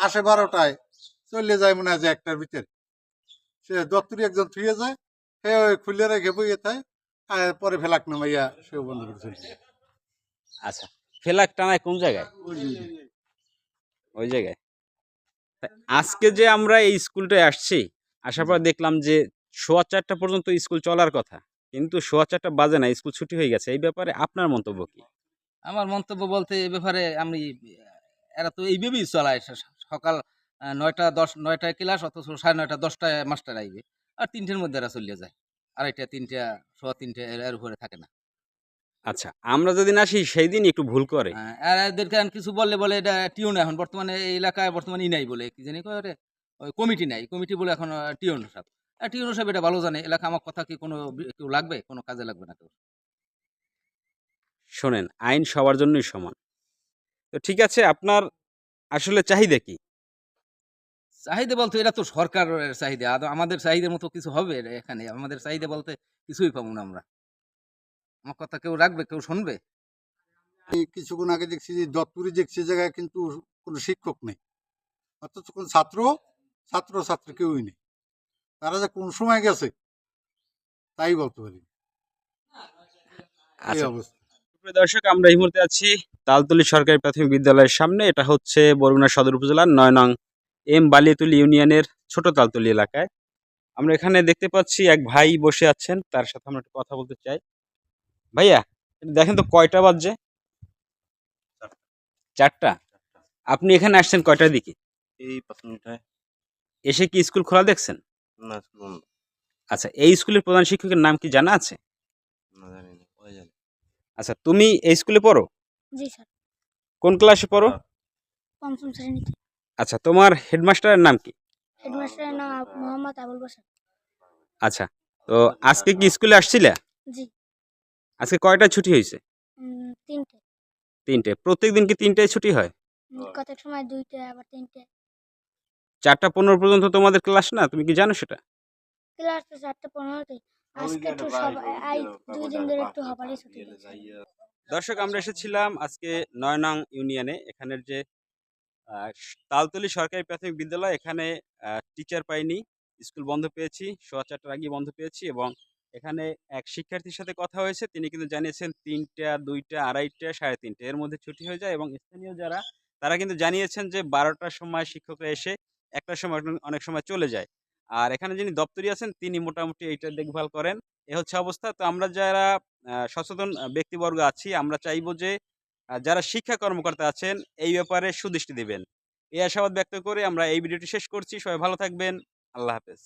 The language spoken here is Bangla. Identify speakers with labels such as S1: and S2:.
S1: আসে বারোটায় চলে যায় মনে হয় যে একটার ভিতরে। সে দপ্তরি একজন থুয়ে যায় সে ওই খুলে রেখে বইয়ে থাকে আর পরে ফেলাক নামাইয়া সেও বন্ধ করে চলে যায়।
S2: আচ্ছা ফেলাক টানায় কোন জায়গায়? ওই জায়গায়। আজকে যে আমরা এই স্কুলটায় আসছি আসার পর দেখলাম যে সোয়া চারটা পর্যন্ত স্কুল চলার কথা কিন্তু সোয়া চারটা বাজে না স্কুল ছুটি হয়ে গেছে। এই ব্যাপারে আপনার মন্তব্য কি?
S3: আমার মন্তব্য বলতে এ ব্যাপারে আমি এরা তো এইভাবেই চলায় স- সকাল নয়টা দশ নয়টায় ক্লাস অথচ সাড়ে নয়টা দশটায় মাস্টার আইবে। আর তিনটের মধ্যে এরা চলিয়ে যায়। আড়াইটা তিনটা সোয়া তিনটে এর উপরে থাকে না।
S2: আচ্ছা আমরা যদি আসি সেই দিন একটু ভুল করে।
S3: হ্যাঁ, আর এদেরকে কিছু বললে বলে এটা টিউন এখন। বর্তমানে এই এলাকায় বর্তমানে ই নাই বলে। কি জানি কয় ওরে? ওই কমিটি নাই। কমিটি বলে এখন টিউন সাহেব। আর টিউন সাহেব এটা ভালো জানে। এলাকা আমার কথা কি কোনো কেউ লাগবে? কোনো কাজে লাগবে না কেউ।
S2: শোনেন আইন সবার জন্যই সমান। তো ঠিক আছে আপনার আসলে চাহিদা কি?
S3: চাহিদা বলতে এটা তো সরকারের চাহিদা। আদৌ আমাদের চাহিদার মতো কিছু হবে এখানে? আমাদের চাহিদা বলতে কিছুই পাবো না আমরা। আমার কথা কেউ রাখবে কেউ শুনবে?
S1: এই কিছুক্ষণ আগে দেখছি যে দপ্তরি দেখছি জায়গায় কিন্তু কোনো শিক্ষক নেই। অথচ কোন ছাত্র ছাত্র ছাত্রী কেউই নেই। তারা যে কোন সময় গেছে তাই বলতে পারি। এই
S2: আচ্ছা।
S1: অবস্থা।
S2: দর্শক আমরা এই মুহূর্তে আছি তালতলি সরকারি প্রাথমিক বিদ্যালয়ের সামনে। এটা হচ্ছে বরগুনা সদর উপজেলার নয় নং এম বালিয়াতুলি ইউনিয়নের ছোট তালতলি এলাকায়। আমরা এখানে দেখতে পাচ্ছি এক ভাই বসে আছেন তার সাথে আমরা একটু কথা বলতে চাই। ভাইয়া দেখেন তো কয়টা বাজছে? চারটা। আপনি এখানে আসছেন কয়টার দিকে?
S4: এই
S2: এসে কি স্কুল খোলা দেখছেন? আচ্ছা এই স্কুলের প্রধান শিক্ষকের নাম কি জানা আছে? আচ্ছা তুমি এই স্কুলে পড়ো?
S5: জি স্যার।
S2: কোন ক্লাসে পড়ো?
S5: পঞ্চম শ্রেণীতে।
S2: আচ্ছা তোমার হেডমাস্টারের নাম কি?
S5: হেডমাস্টারের নাম মোহাম্মদ আবুল বাসার
S2: আচ্ছা তো আজকে কি স্কুলে আসছিলে?
S5: জি।
S2: আজকে কয়টা ছুটি হয়েছে?
S5: তিনটে।
S2: তিনটে। প্রত্যেকদিন কি তিনটায় ছুটি হয়?
S5: কতক সময় দুইটে আবার তিনটে।
S2: চারটা পনেরো পর্যন্ত তোমাদের ক্লাস না? তুমি কি জানো সেটা?
S5: ক্লাস তো চারটে পনেরোতে আজকে একটু সব দুই দিন ধরে একটু হবারই ছুটি
S2: দর্শক আমরা এসেছিলাম আজকে নয় নং ইউনিয়নে। এখানের যে তালতলি সরকারি প্রাথমিক বিদ্যালয় এখানে টিচার পাইনি স্কুল বন্ধ পেয়েছি সোয়া চারটার আগে বন্ধ পেয়েছি এবং এখানে এক শিক্ষার্থীর সাথে কথা হয়েছে। তিনি কিন্তু জানিয়েছেন তিনটা দুইটা আড়াইটা সাড়ে তিনটে এর মধ্যে ছুটি হয়ে যায় এবং স্থানীয় যারা তারা কিন্তু জানিয়েছেন যে বারোটার সময় শিক্ষকরা এসে একটার সময় অনেক সময় চলে যায়। আর এখানে যিনি দপ্তরি আছেন, তিনি মোটামুটি এইটা দেখভাল করেন। এ হচ্ছে অবস্থা। তো আমরা যারা সচেতন ব্যক্তিবর্গ আছি, আমরা চাইব যে যারা শিক্ষা কর্মকর্তা আছেন, এই ব্যাপারে সুদৃষ্টি দিবেন। এই আশাবাদ ব্যক্ত করে আমরা এই ভিডিওটি শেষ করছি। সবাই ভালো থাকবেন। আল্লাহ হাফেজ।